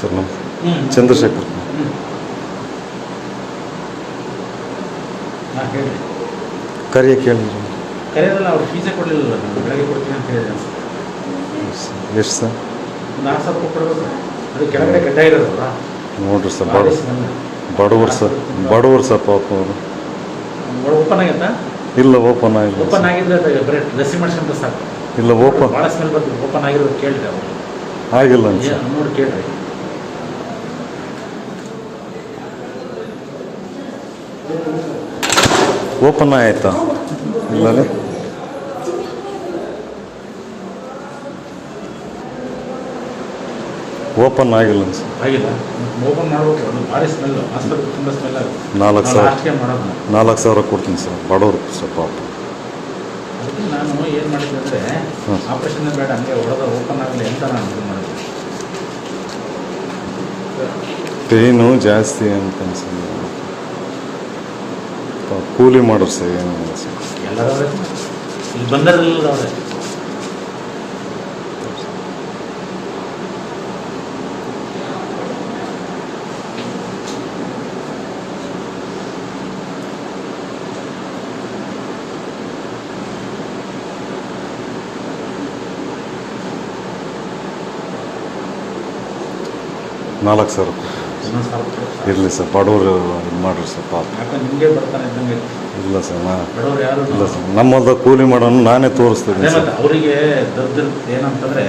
Sir ನಮ್ಮ ಚಂದ್ರಶೇಖರ್. ಕರೆಯ ಕೇಳಿದ್ರು ಎಷ್ಟು ಸರ್? ನೋಡ್ರಿ ಸರ್ ಬಡ. ಬಡವ್ರು. ಸರ್ ಬಡವ್ರು ಸರ್ ಪಾಪ ಅವರು. ಓಪನ್ ಆಗೈತಾ? ಇಲ್ಲ ಓಪನ್ ಆಗಿಲ್ಲ ಓಪನ್ ಆಗಿದೆ ಆಗಿದ್ರೆ ಬರೀ ಡ್ರೆಸ್ಸಿಂಗ್ ಮಾಡ್ಸ್ಕೊಂಡ್ರೆ ಸಾಕು. ಇಲ್ಲ ಓಪನ್. ಭಾಳ ಸ್ಮೆಲ್ ಬರ್ತದೆ ಓಪನ್ ಆಗಿರೋದು ಕೇಳಿದೆ ಅವರು. ಆಗಿಲ್ಲ ನೋಡಿ ಕೇಳ್ರಿ. ಓಪನ್ ಆಯಿತಾ? ಇಲ್ಲನೇ ಓಪನ್ ಆಗಿಲ್ಲ ನಾಲ್ಕು ಸಾವಿರ. ನಾಲ್ಕು ಸಾವಿರ ಕೊಡ್ತೀನಿ ಸರ್. ಬಡವರು ಸರ್ ಪಾಪ. ನಾನು ಏನು ಮಾಡಿದ್ದೆ ಅಂದರೆ ಹ್ಮ್. ಆಪ್ರೇಷನ್ ಬೇಡ ಹಂಗೆ ಹೊಡೆದ ಓಪನ್ ಆಗಲಿ ಅಂತ ನಾನು ಇದು ಮಾಡಿದೆ ಪೇಯ್ನು ಜಾಸ್ತಿ ಅಂತ ಪಾಪ ಕೂಲಿ ಮಾಡೋರು ಸರ್ ಏನು ಸರ್ ಎಲ್ಲರವ್ರೆ? ಇಲ್ಲಿ ಬಂದರೆಲ್ಲ ಅವರೇ ನಾಲ್ಕು ಸಾವಿರ ಕೊಡು. ಇರಲಿ ಸರ್ ಬಡವರು ಇದು ಮಾಡ್ರಿ ಇದ್ದಂಗೆ. ಇಲ್ಲ ಸರ್ ನಾ ಇಲ್ಲ ಸರ್ ನಮ್ಮದ ಕೂಲಿ ಮಾಡೋನು ನಾನೇ ತೋರಿಸ್ತೀನಿ ಸರ್. ಅವರಿಗೆ ಏನಂತಂದ್ರೆ